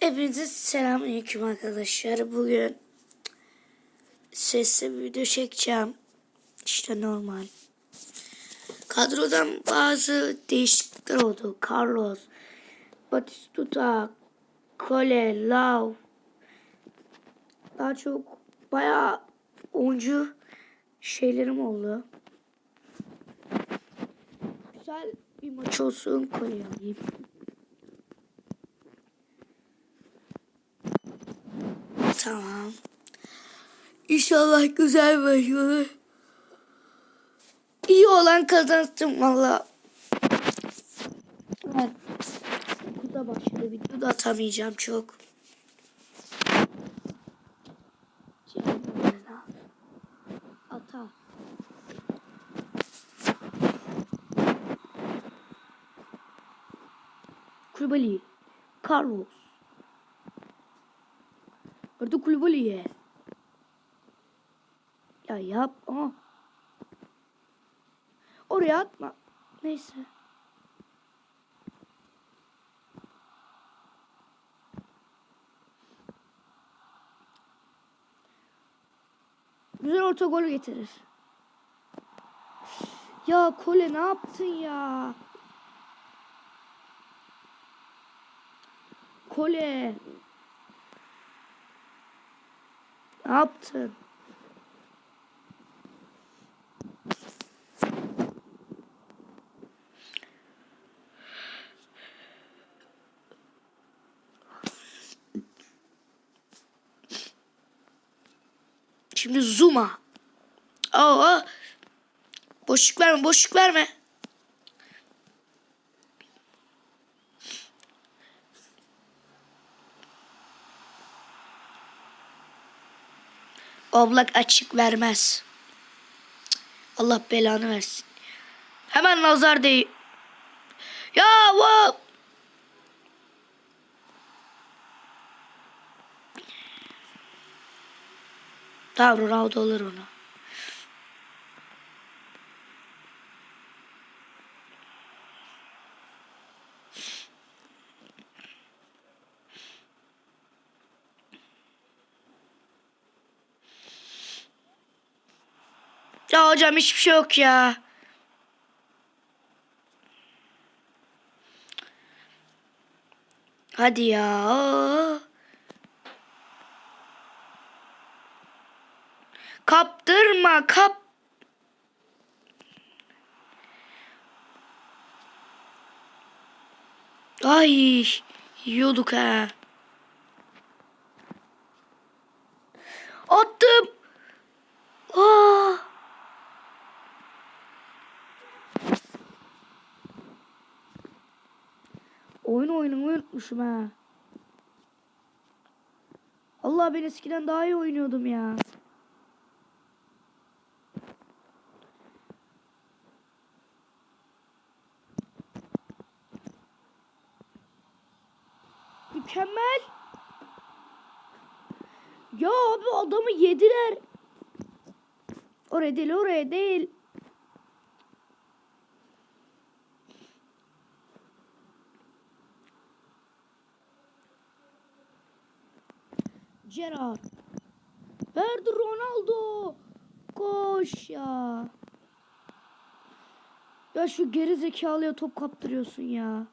Hepinize selamünaleyküm arkadaşlar. Bugün sesli bir video çekeceğim. İşte normal. Kadrodan bazı değişiklikler oldu. Carlos, Batistuta, Kole, Lau. Daha çok bayağı oyuncu şeylerim oldu. Güzel bir maç olsun Kole'yi Tamam. İnşallah güzel olur. İyi olan kazansın valla. Evet. Burada başladı. Video da atamayacağım çok. Ata. Kulübeli. Carlos. Orada Kulübeli'ye. Ya yap. Aa. Oraya atma. Neyse. Güzel orta gol getirir. Ya Kole ne yaptın ya? Kole. Ne? Şimdi Zuma. Aa, boşluk verme, boşluk verme. Oblak açık vermez. Allah belanı versin. Hemen nazar değil. Ya bu. Tamam Ronaldo olur onu. Ya hocam hiçbir şey yok ya. Hadi ya. Kaptırma kap. Ay yiyorduk ha. Attım. Aa. Oyun oynamayı unutmuşum ha. Allah ben eskiden daha iyi oynuyordum ya. Mükemmel. Ya abi adamı yediler. Oraya değil oraya değil. Gerard. Verdi Ronaldo. Koş ya. Ya şu geri zekalıya top kaptırıyorsun ya.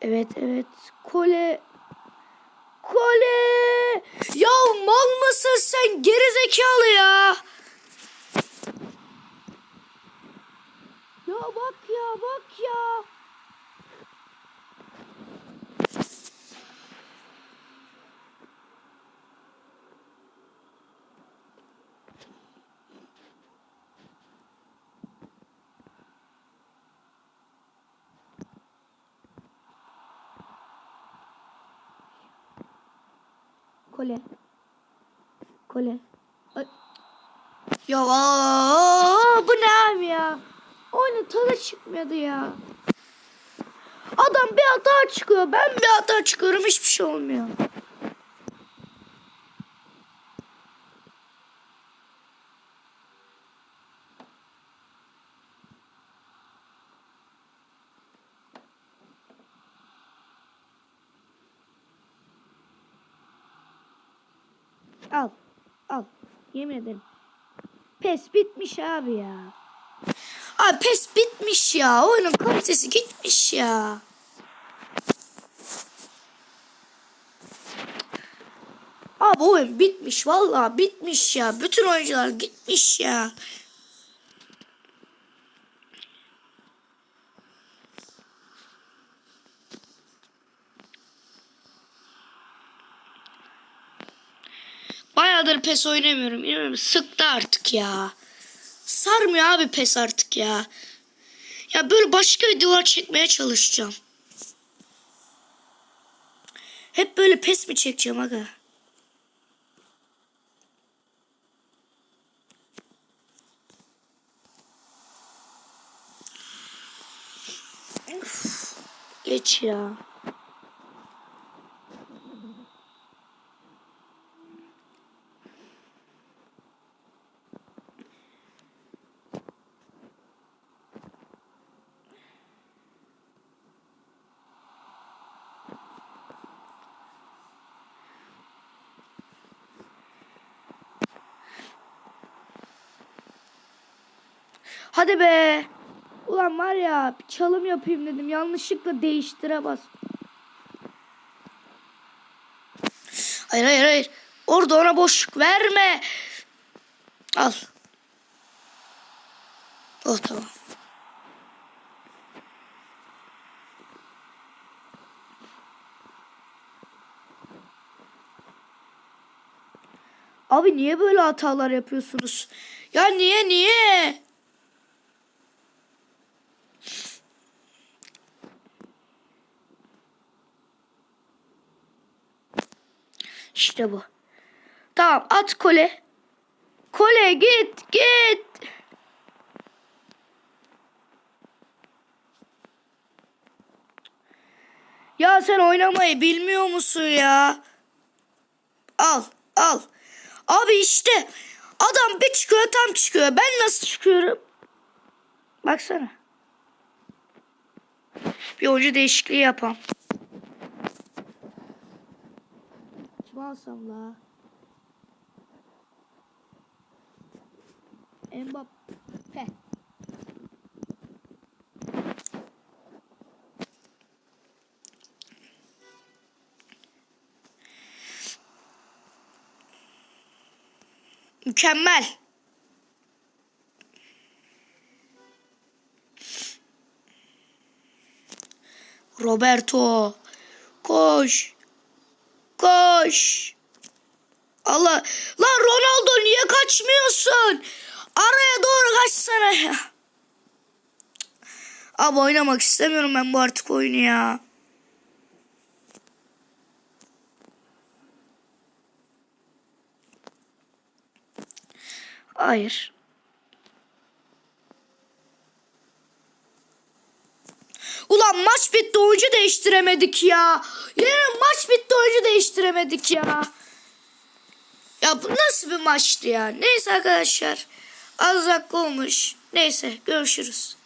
Evet evet. Kole. Kole. Ya mal mısın sen geri zekalı ya. Ya bak ya bak ya. Kole. Kole. Ay. Ya bu ne ya? oyuna tadı çıkmıyordu ya. Adam bir hata çıkıyor. Ben bir hata çıkıyorum. Hiçbir şey olmuyor. Al. Al. Yemin ederim. Pes bitmiş abi ya. Abi pes bitmiş ya. Oyunun kalitesi gitmiş ya. Abi oyun bitmiş. Vallahi bitmiş ya. Bütün oyuncular gitmiş ya. Bayağıdır pes oynamıyorum. İnanın sıktı artık ya. Sarmıyor abi pes artık ya. Ya böyle başka videolar çekmeye çalışacağım. Hep böyle pes mi çekeceğim aga? Üf, Geç ya. Hadi be. Ulan var ya bir çalım yapayım dedim. Yanlışlıkla değiştire bas. Hayır hayır hayır. Orada ona boşluk verme. Al. Oh tamam. Abi niye böyle hatalar yapıyorsunuz? Ya niye niye? İşte bu. Tamam at kole. Kole git git. Ya sen oynamayı bilmiyor musun ya? Al al. Abi işte adam bir çıkıyor tam çıkıyor. Ben nasıl çıkıyorum? Baksana. Bir oyuncu değişikliği yapalım. Alsam la? Mbappe. Mükemmel. Roberto. Koş. Koş. Allah. Lan Ronaldo niye kaçmıyorsun? Araya doğru kaçsana ya. Abi oynamak istemiyorum ben bu artık oyunu ya. Hayır. Ulan maç bitti oyuncu değiştiremedik ya. Yarın maç bitti oyuncu değiştiremedik ya. Ya bu nasıl bir maçtı ya? Neyse arkadaşlar. Az dakika olmuş. Neyse görüşürüz.